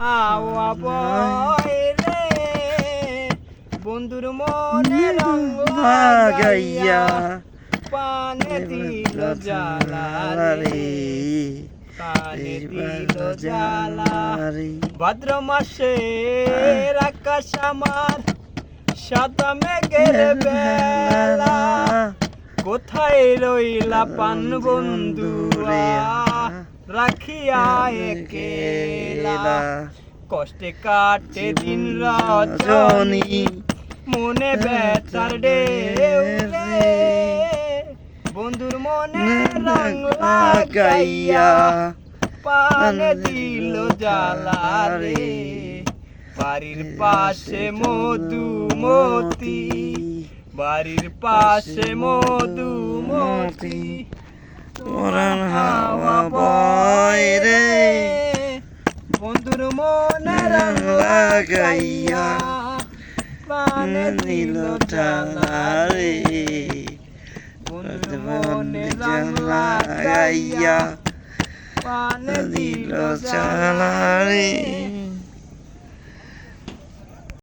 হাওয়া বয় রে বন্ধুর মনে রং লাগাইয়া পানে দিল জ্বালা রে কানে দিল জ্বালা ভাদ্র মাসে আকাশ আমার সাদা মেঘের বেলা। কোথায় রইলা পান বন্ধুরা? রাখিয়া একেলা কষ্টে কাটে দিন রজনী। মনে ব্যথার ঢেউ বন্ধুর মনে রং লাগাইয়া পানে দিল জ্বালা রে। বাড়ির পাশে মধুমতি। বাড়ির পাশে মধুমতি। পরাণ বন্ধুর মনে রং লাগাইয়া প্রাণে দিল জ্বালা রে বন্ধুর মনে লাগাইয়া প্রাণে দিল জ্বালা রে